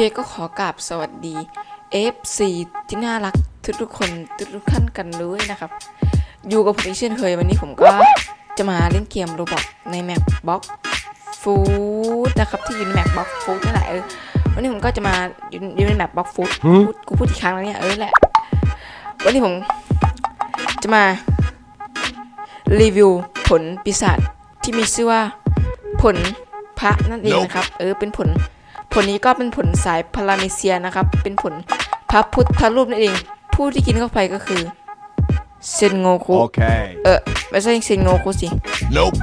โอเคก็ขอกราบสวัสดี FC ที่น่ารักทุกทุกๆคนทุกทุกๆท่านกันด้วยนะครับ อยู่กับผมอีกเช่นเคยวันนี้ผมก็จะมาเล่นเกมโรบอทในแมปบ็อกฟูดนะครับที่อยู่ในแมปบ็อกฟูดนั่นแหละเออวันนี้ผมก็จะมาอยู่อยู่ในแมปบ็อกฟูดพูดกูพูดอีกครั้งแล้วเนี่ยเออแหละ วันนี้ผมจะมารีวิวผลปีศาจที่มีชื่อว่าผลพระนั่นเองนะครับ เออเป็นผล ผลนี้ก็เป็นผลสายพาราเมเซียนะครับ เป็นผลพระพุทธรูปนั่นเอง ผู้ที่กินเข้าไปก็คือเซนโงคุ Okay. เออไม่ใช่เซนโงคุสิ Nope.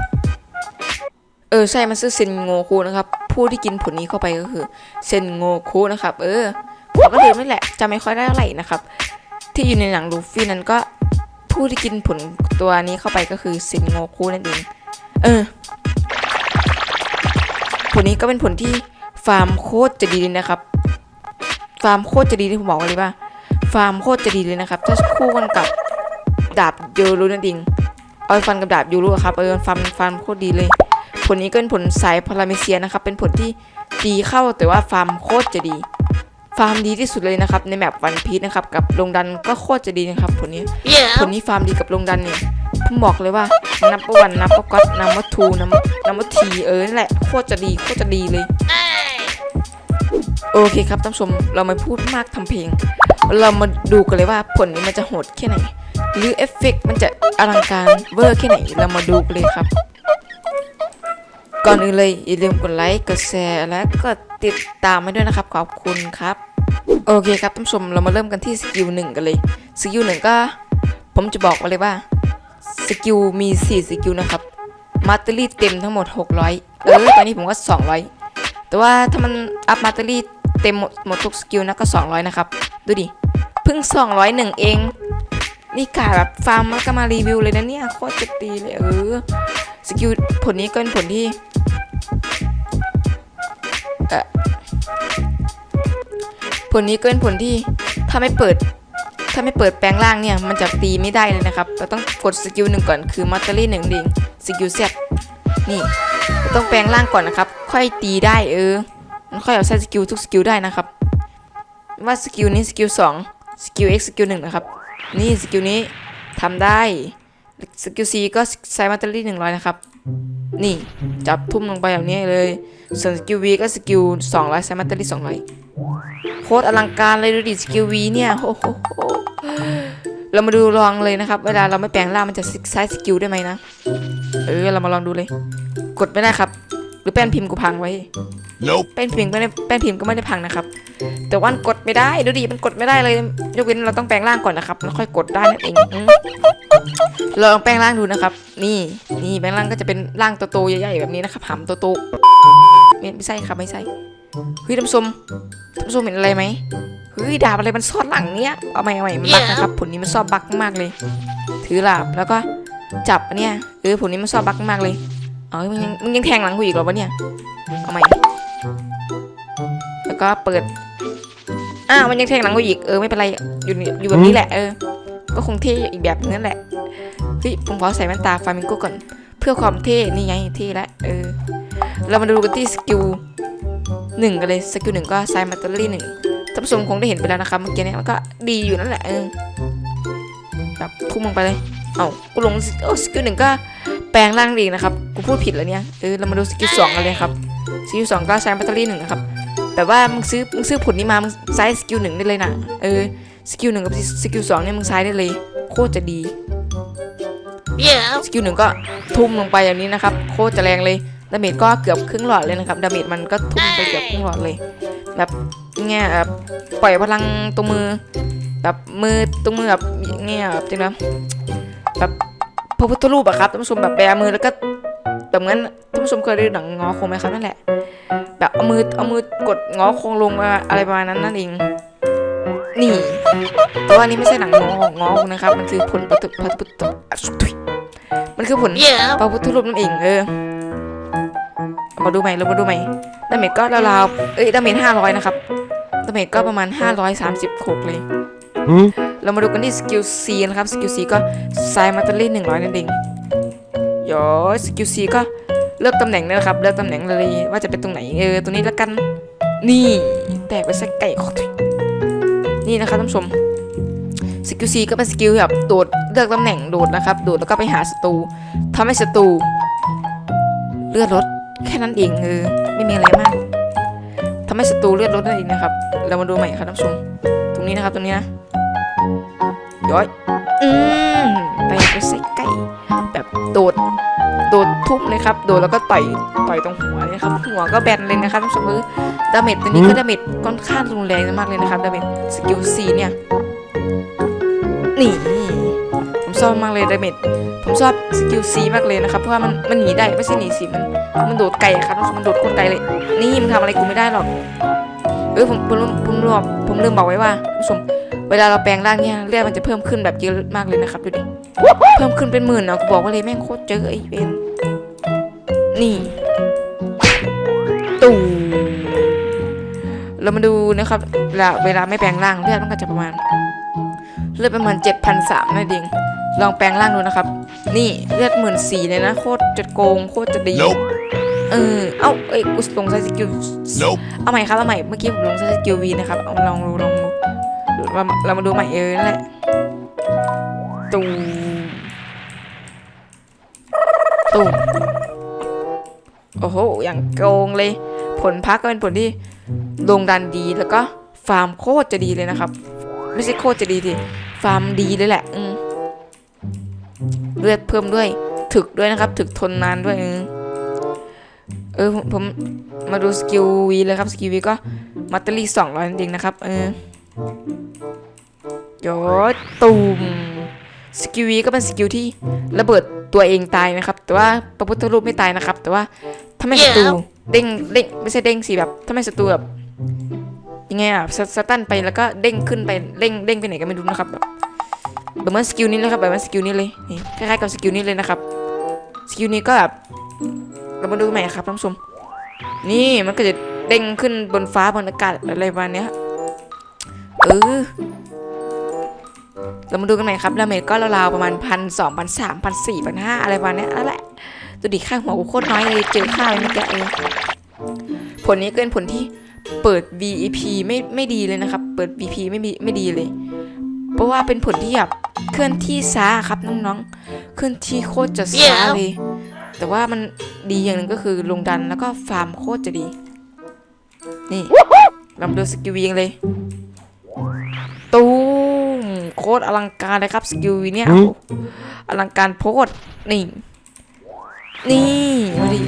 เออใช่มันชื่อเซนโงคุนะครับ ผู้ที่กินผลนี้เข้าไปก็คือเซนโงคุนะครับ เออผมก็ลืมนั่นแหละจำไม่ค่อยได้เท่าไหร่นะครับ ที่อยู่ในหนังลูฟี่นั้นก็ผู้ที่กินผลตัวนี้เข้าไปก็คือเซนโงคุนั่นเอง เออ ผลนี้ก็เป็นผลที่ ฟาร์มโคตรจะดีเลยนะครับ ฟาร์มโคตรจะดีที่ผมบอกเลยว่า ฟาร์มโคตรจะดีเลยนะครับ ถ้าคู่กันกับดาบเยรูนั่นเองเอาไปฟันกับดาบยูรูอะครับเออฟันฟันโคตรดีเลย ผลนี้ก็เป็นผลสายพาราเมเซียนะครับ เป็นผลที่ดีเข้าแต่ว่าฟาร์มโคตรจะดี ฟาร์มดีที่สุดเลยนะครับ ในแมปวันพีชนะครับ กับลงดันก็โคตรจะดีนะครับ ผลนี้ผลนี้ฟาร์มดีกับลงดันเนี่ยผมบอกเลยว่านับวันนับก็นับว่าทูนับนับว่าทีเออนั่นแหละโคตรจะดีโคตรจะดีเลย โอเคครับท่านผู้ชมเราไม่พูดมากทำเพลง เรามาดูกันเลยว่าผลนี้มันจะโหดแค่ไหน หรือเอฟเฟกต์มันจะอลังการเวอร์แค่ไหน เรามาดูกันเลยครับ ก่อนอื่นเลยอย่าลืมกดไลค์กดแชร์และกดติดตามให้ด้วยนะครับ ขอบคุณครับ โอเคครับท่านผู้ชมเรามาเริ่มกันที่สกิลหนึ่งกันเลยสกิลหนึ่งก็ ผมจะบอกไว้เลยว่าสกิลมี 4 สกิลนะครับมาตเตอรี่เต็มทั้งหมด 600 เออตอนนี้ผมก็ 200 แต่ว่าถ้ามันอัพมาตเตอรี่ เต็มหมดหมดทุกสกิลนะก็ 200 นะครับ ดูดิ เพิ่ง 201 เอง นี่กาแบบฟาร์มแล้วก็มารีวิวเลยนะเนี่ย โคตรจะตีเลยเออ สกิลผลนี้ก็เป็นผลที่เออผลนี้ก็เป็นผลที่ถ้าไม่เปิด ถ้าไม่เปิดแปลงร่างเนี่ย มันจะตีไม่ได้เลยนะครับ เราต้องกดสกิลหนึ่งก่อนคือมัตเตอรี่หนึ่งดิงสกิลเซตนี่ เราต้องแปลงร่างก่อนนะครับ ค่อยตีได้เออ มันค่อยเอาใช้สกิลทุกสกิลได้นะครับ ว่าสกิลนี้สกิลสองสกิล X สกิลหนึ่งนะครับ นี่สกิลนี้ทำได้สกิล C ก็ใช้มัตเตอรี่หนึ่งร้อยนะครับ นี่จับทุ่มลงไปแบบนี้เลย ส่วนสกิล V ก็สกิลสองร้อยใช้มัตเตอรี่สองร้อยโคตรอลังการเลยดูดิสกิล V เนี่ยโอ้โหเรามาดูลองเลยนะครับ เวลาเราไม่แปลงร่างมันจะใช้สกิลได้ไหมนะ เออเรามาลองดูเลย กดไม่ได้ครับ รือแป้นพิมพ์กูพังไว้ Nope. แป้นพิมพ์ก็ไม่ได้แป้นพิมพ์ก็ไม่ได้พังนะครับ แต่ว่ามันกดไม่ได้ดูดิมันกดไม่ได้เลย ยกเว้นเราต้องแปลงร่างก่อนนะครับแล้วค่อยกดได้นั่นเองอืมลองแปลงร่างดูนะครับ นี่นี่แปลงร่างก็จะเป็นร่างโตๆใหญ่ๆแบบนี้นะครับหำโตๆไม่ไม่ใช่ครับไม่ใช่เฮ้ยท่านผู้ชมท่านผู้ชมเห็นอะไรไหมเฮ้ยดาบอะไรมันซ่อนหลังเนี้ยเอาใหม่เอาใหม่มันบักนะครับผลนี้มันซ่อนบักมากเลย ถือดาบแล้วก็จับอันเนี้ยเออผลนี้มันซ่อนบักมากเลย เอามึงยังมึงยังแทงหลังกูอีกเหรอวะเนี่ย เอาใหม่ แล้วก็เปิด อ้าวมันยังแทงหลังกูอีก เออไม่เป็นไร อยู่นี่อยู่แบบนี้แหละ เออ ก็คงเท่อีกแบบนึงนั่นแหละ เฮ้ยผมขอใส่แว่นตาฟามิงโกก่อน เพื่อความเท่ นี่ไงเท่แล้วเออ เรามาดูกันที่สกิลหนึ่งกันเลย สกิลหนึ่งก็ไซมัตเตอรี่หนึ่งท่านผู้ชมคงได้เห็นไปแล้วนะครับเมื่อกี้เนี้มันก็ดีอยู่นั่นแหละเออแบบทุ่มลงไปเลย เอ้ากูลงโอ้สกิลหนึ่งก็แป ลงร่างเองนะครับ กูพูดผิดแล้วเนี่ย เออ เรามาดูสกิลสองกันเลยครับ สกิลสองก็ใช้แบตเตอรี่หนึ่งนะครับแต่ว่ามึงซื้อ มึงซื้อผลนี้มา มึงใช้สกิลหนึ่งได้เลยนะ เออ สกิลหนึ่งกับสกิลสองเนี่ยมึงใช้ได้เลย โคตรจะดี สกิลหนึ่งก็ทุ่มลงไปอย่างนี้นะครับ โคตรจะแรงเลย ดาเมจก็เกือบครึ่งหลอดเลยนะครับ ดาเมจมันก็ทุ่มไปเกือบครึ่งหลอดเลย แบบเงี้ยแบบปล่อยพลังตรงมือ แบบมือตรงมือแบบเงี้ยแบบจริงนะแบบ พระพุทธรูปอะครับท่านผู้ชมแบบแบมือแล้วก็แบบงั้นท่านผู้ชมเคยดูหนังงอคงไหมครับนั่นแหละ แบบเอามือเอามือกดง้อโครงลงมาอะไรประมาณนั้นนั่นเองนี่แต่ว่าอันนี้ไม่ใช่หนังงององอนะครับ มันคือผลประตุพระพุทธมันคือผลพระพุทธรูปนั่นเองเออเอามาดูใหม่เรามาดูใหม่ดาเมจก็ราวๆเอ้ยดาเมจห้าร้อยนะครับดาเมจก็ประมาณห้าร้อยสามสิบหกเลย Hmm? เรามาดูกันที่สกิล C นะครับ สกิล C ก็ไซมาตเตอรี่หนึ่งร้อยนั่นเองโยสกิล C ก็เลือกตำแหน่งเลยนะครับ เลือกตำแหน่งเลย ว่าจะเป็นตรงไหน เออ ตรงนี้แล้วกัน นี่ แตกไปสักไก่ขอดนี่นะครับท่านผู้ชม สกิลซีก็เป็นสกิลแบบโดด เลือกตำแหน่งโดดนะครับ โดดแล้วก็ไปหาศัตรูทำให้ศัตรูเลือดลดแค่นั้นเองเออไม่มีอะไรมากทำให้ศัตรูเลือดลดนั่นเองนะครับ เรามาดูใหม่ครับท่านผู้ชม ตรงนี้นะครับ ตรงนี้นะ ย้อยอืมแตกไปใส่ไก่แบบโดดโดดทุ่มเลยครับ โดดแล้วก็ต่อยต่อยตรงหัวเลยครับ หัวก็แบนเลยนะครับท่านผู้ชมเออดาเมจตัวนี้ก็ดาเมจค่อนข้างรุนแรงมากเลยนะครับดาเมจสกิลซีเนี่ยนี่ผมชอบมากเลยดาเมจผมชอบสกิลซีมากเลยนะครับ เพราะว่ามันมันหนีได้ไม่ใช่หนีสิมันมันโดดไกลอะครับท่านผู้ชมมันโดดโคตรไกลเลย นี่มันทำอะไรกูไม่ได้หรอกเออผมผมผมลืมบอกผมลืมบอกไว้ว่าท่านผู้ชม เวลาเราแปลงร่างเนี่ยเลือดมันจะเพิ่มขึ้นแบบเยอะมากเลยนะครับดูดิเพิ่มขึ้นเป็นหมื่นเนาะกูบอกว่าเลยแม่งโคตรเจอไอ้เวนนี่ตูมเรามาดูนะครับเวลาเวลาไม่แปลงร่างเลือดมันก็จะประมาณเลือดประมาณเจ็ดพันสามนั่นเองลองแปลงร่างดูนะครับ นี่เลือดหมื่นสี่เลยนะโคตรจะโกงโคตรจะดี Nope. เออ เอ้า เอ้ยกูลงใช้สกิล Nope. เอาใหม่ครับ เอาใหม่ เมื่อกี้ผมลงใช้สกิลวีนะครับ เอาลองดูลองดู เราเรามาดูใหม่เออนั่นแหละตูมตูมโอ้โห อย่างโกงเลย ผลพักก็เป็นผลที่โด่งดันดีแล้วก็ฟาร์มโคตรจะดีเลยนะครับ ไม่ใช่โคตรจะดีดิฟาร์มดีเลยแหละ อืมเลือดเพิ่มด้วย ถึกด้วยนะครับ ถึกทนนานด้วย เออผมมาดูสกิลวีเลยครับ สกิลวีก็มัตเตอรี่สองร้อยนั่นเองนะครับ เออ ยดตูมสกิลวีก็เป็นสกิลที่ระเบิดตัวเองตายนะครับ แต่ว่าพระพุทธรูปไม่ตายนะครับ แต่ว่าถ้าไม่ศัตรูเด้งเด้งไม่ใช่เด้งสิแบบถ้าไม่ศัตรูแบบยังไงอะสสตันไปแล้วก็เด้งขึ้นไปเด้งเด้งไปไหนก็ไม่รู้นะครับแบบแบบเหมือนสกิลนี้เลยครับแบบเหมือนสกิลนี้เลยนี่คล้ายๆกับสกิลนี้เลยนะครับสกิลนี้ก็แบบเรามาดูใหม่ครับท่านผู้ชมนี่มันก็จะเด้งขึ้นบนฟ้าบนอากาศอะไรประมาณเนี้ย เออเรามาดูกันใหม่ครับดาเมจก็ราวๆประมาณพันสองพันสามพันสี่พันห้าอะไรประมาณนี้นั่นแหละตัวดีค่าหัวกูโคตรน้อยเลยเจอค่าไปเมื่อกี้เองผลนี้ก็เป็นผลที่เปิด VEP ไม่ไม่ดีเลยนะครับ เปิด VP ไม่มีไม่ดีเลย เพราะว่าเป็นผลที่แบบเคลื่อนที่ช้าครับน้องๆ เคลื่อนที่โคตรจะช้าเลย แต่ว่ามันดีอย่างหนึ่งก็คือลงดันแล้วก็ฟาร์มโคตรจะดี นี่เรามาดูสกิลวีกันเลย ตรอลังการเลยครับสกิลวีเนี่ยหืมอลังการโพดนี่ นี่มาดิ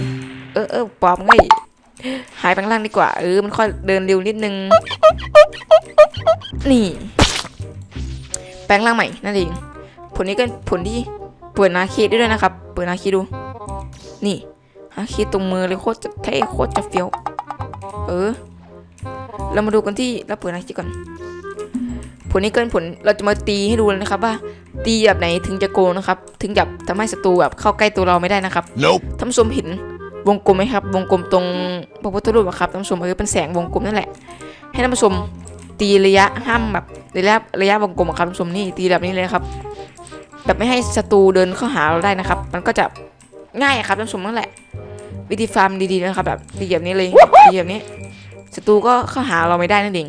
เออเออปลอมไงหายไปข้างล่างดีกว่าเออมันค่อยเดินเร็วนิดนึง นี่ แปลงร่างใหม่นั่นเองผลนี้ก็เป็นผลที่เปิดนาคีได้ด้วยนะครับ เปิดนาคีดู นี่นาคีตรงมือเลยโคตรจะเท่โคตรจะเฟี้ยว เออ เรามาดูกันที่เราเปิดนาคีก่อนผ ลนี้ก็เป็นผลเราจะมาตีให้ดูเลยนะครับว่าตีแบบไหนถึงจะโกงนะครับ ถึงจะทำให้ศัตรูแบบเข้าใกล้ตัวเราไม่ได้นะครับ Nope. ท่านผู้ชมเห็นวงกลมไหมครับ วงกลมตรงพระพุทธรูปอะครับท่านผู้ชมเออเป็นแสงวงกลมนั่นแหละ ให้ท่านผู้ชมตีระยะห้ามแบบระยะระยะวงกลมอะครับท่านผู้ชมนี่ตีแบบนี้เลยครับ แบบไม่ให้ศัตรูเดินเข้าหาเราได้นะครับ มันก็จะง่ายอะครับท่านผู้ชมนั่นแหละ วิธีฟาร์มดีๆนะครับแบบตีแบบนี้เลยตีแบบนี้ศัตรูก็เข้าหาเราไม่ได้นั่นเอง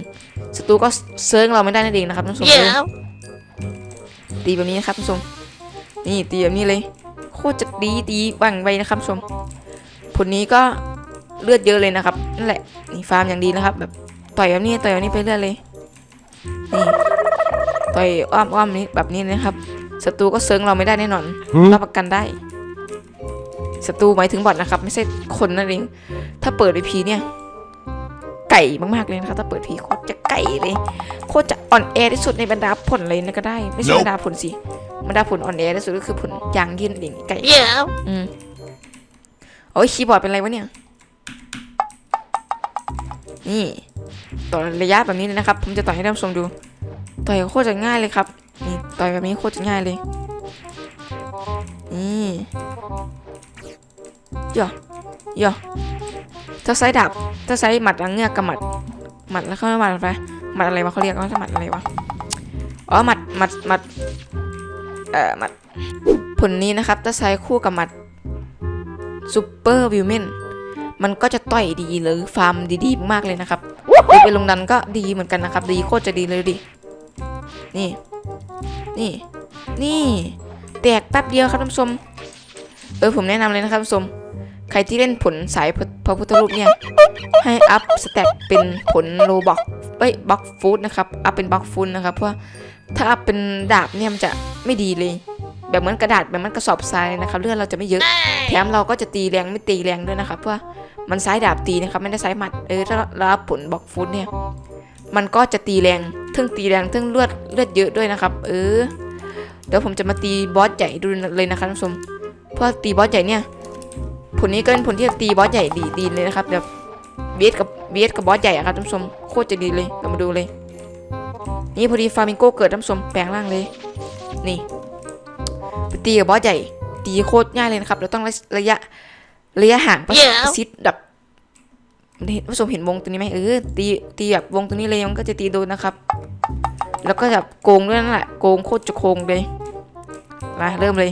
ศัตรูก็เซิร์งเราไม่ได้นั่นเองนะครับท่านผู้ชมเออตีแบบนี้นะครับท่านผู้ชมนี่ตีแบบนี้เลยโคตรจะดีดีว่างไวนะครับผู้ชมผลนี้ก็เลือดเยอะเลยนะครับนั่นแหละนี่ฟาร์มอย่างดีนะครับ แบบต่อยแบบนี้ต่อยแบบนี้ไปเรื่อยเลยนี่ต่อยอ้อมอ้อมนี้แบบนี้นะครับศัตรูก็เซิงเราไม่ได้แน่นอนหืมรับประกันได้ศัตรูหมายถึงบอทนะครับ ไม่ใช่คนนั่นเองถ้าเปิดพีเนี่ย ไก่มากๆเลยนะครับถ้าเปิดพีโคตรจะไก่เลย โคตรจะอ่อนแอที่สุดในบรรดาผลเลยนะก็ได้ ไม่ใช่ Nope บรรดาผลสิบรรดาผลอ่อนแอที่สุดก็คือผลยางยืนเองไก่ Yeah. อืมโอ้ยคีย์บอร์ดเป็นไรวะเนี่ย นี่ต่อระยะแบบนี้เลยนะครับ ผมจะต่อยให้ท่านผู้ชมดู ต่อยโคตรจะง่ายเลยครับ นี่ต่อยแบบนี้โคตรจะง่ายเลย นี่ย่อย่อ ถ้าใช้ดาบถ้าใช้หมัดอังเงือกกับหมัดหมัดแล้วเขาเรียกว่าหมัดอะไรหมัดอะไรวะเขาเรียกว่าหมัดอะไรวะอ๋อหมัดหมัดหมัดเอ่อหมัดผลนี้นะครับถ้าใช้คู่กับหมัดซูเปอร์วิวแมนมันก็จะต่อยดีหรือฟาร์มดีๆมากเลยนะครับไปลงดันก็ดีเหมือนกันนะครับ ดีโคตรจะดีเลยดิ นี่ นี่ นี่ แตกแป๊บเดียวครับท่านผู้ชม เออผมแนะนำเลยนะครับท่านผู้ชม ใครที่เล่นผลสายพ ระพระพุทธรูปเนี่ย ให้อัพสแต็กเป็นผลโลบ็อกเอ้ยบ็อกฟูดนะครับ อัพเป็นบ็อกฟูดนะครับ เพราะถ้าอัพเป็นดาบเนี่ยมันจะไม่ดีเลย แบบเหมือนกระดาษแบบมันกระสอบทรายนะครับเลือดเราจะไม่เยอะ แถมเราก็จะตีแรงไม่ตีแรงด้วยนะครับ เพราะมันซ้ายดาบตีนะครับไม่ได้ซ้ายหมัด เออถ้าเราอัพผลบ็อกฟูดเนี่ย มันก็จะตีแรงทึ่งตีแรงทึ่งเลือดเลือดเยอะด้วยนะครับ เออ เดี๋ยวผมจะมาตีบอสใหญ่ดูเลยนะครับท่านผู้ชมเพราะตีบอสใหญ่เนี่ย ผลนี้ก็เป็นผลที่จะตีบอสใหญ่ดีดีเลยนะครับแบบเบียดกับเบียดกับบอสใหญ่อะครับท่านผู้ชมโคตรจะดีเลยเรามาดูเลย นี่พอดีฟามิงโก้เกิดท่านผู้ชมแปลงร่างเลย นี่ไปตีกับบอสใหญ่ ตีโคตรง่ายเลยนะครับเราต้องระยะระยะห่างประชิดแบบนี่ท่านผู้ชมเห็นวงตรงนี้ไหมเออตีตีแบบวงตรงนี้เลยมันก็จะตีโดนนะครับ แล้วก็แบบโกงด้วยนั่นแหละโกงโคตรจะโกงเลยมาเริ่มเลย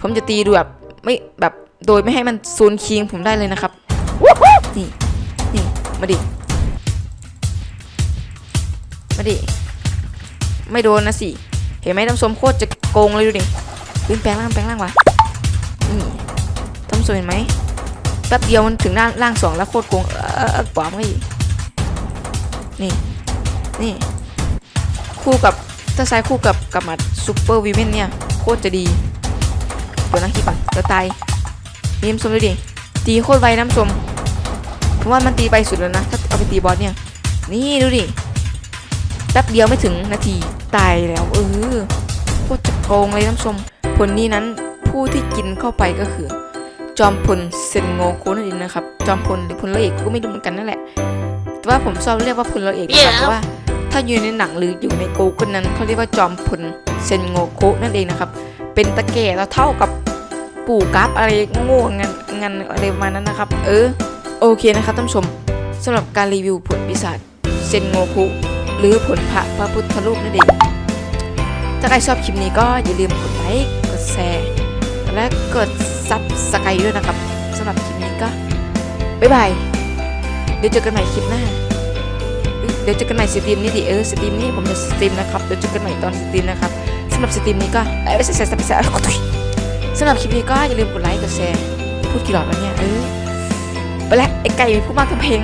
ผมจะตีดูแบบไม่แบบ โดยไม่ให้มันซูนคิงผมได้เลยนะครับนี่นี่มาดิมาดิไม่โดนนะสิเห็นไหมท่านผู้ชมโคตรจะโกงเลยดูดิขึ้นแปลงร่างแปลงร่างวะนี่ท่านผู้ชมเห็นไหมแป๊บเดียวมันถึงร่างร่างสองแล้วโคตรโกงเออกว่าไม่นี่นี่คู่กับถ้าใช้คู่กับกับมัดซูเปอร์วีเมนเนี่ยโคตรจะดีตัวนักขี่ปั่นจะตาย นี่มชมดูดิตีโคตรไวน้ำชมผมว่ามันตีไปสุดแล้วนะ ถ้าเอาไปตีบอสเนี่ย นี่ดูดิแป๊บเดียวไม่ถึงนาทีตายแล้วเออโคตรจะโกงเลยน้ำชมผลนี้นั้นผู้ที่กินเข้าไปก็คือ จอมพลเซนโงโคนั่นเองนะครับ จอมพลหรือพลละเอกก็ไม่รู้เหมือนกันนั่นแหละ แต่ว่าผมชอบเรียกว่าพลละเอกนะครับเพราะว่า ถ้าอยู่ในหนังหรืออยู่ใน Google นั้นเขาเรียกว่าจอมพลเซนโงโคะนั่นเองนะครับ เป็นตะแก่แล้วเท่ากับ ปู่กั๊บอะไรโง่งันงันอะไรประมาณนั้นนะครับ เออ โอเคนะครับท่านผู้ชมสำหรับการรีวิวผลปีศาจเซนโงคุ หรือผลพระพระพุทธรูปนั่นเองถ้าใครชอบคลิปนี้ก็อย่าลืมกดไลค์กดแชร์และกดซับสไครด้วยนะครับสำหรับคลิปนี้ก็บ๊ายบายเดี๋ยวเจอกันใหม่คลิปหน้าเดี๋ยวเจอกันใหม่สตรีมนี้ดิเออสตรีมนี้ผมจะสตรีมนะครับเดี๋ยวเจอกันใหม่ตอนสตรีมนะครับสำหรับสตรีมนี้ก็เอ้ยไม่ใช่ใส่ใส่ใส่ สำหรับคลิปนี้ก็อย่าลืมกดไลค์กดแชร์พูดกี่รอบแล้วเนี่ยเออไปแล้วไอ้ไก่พูดมากกับเพลง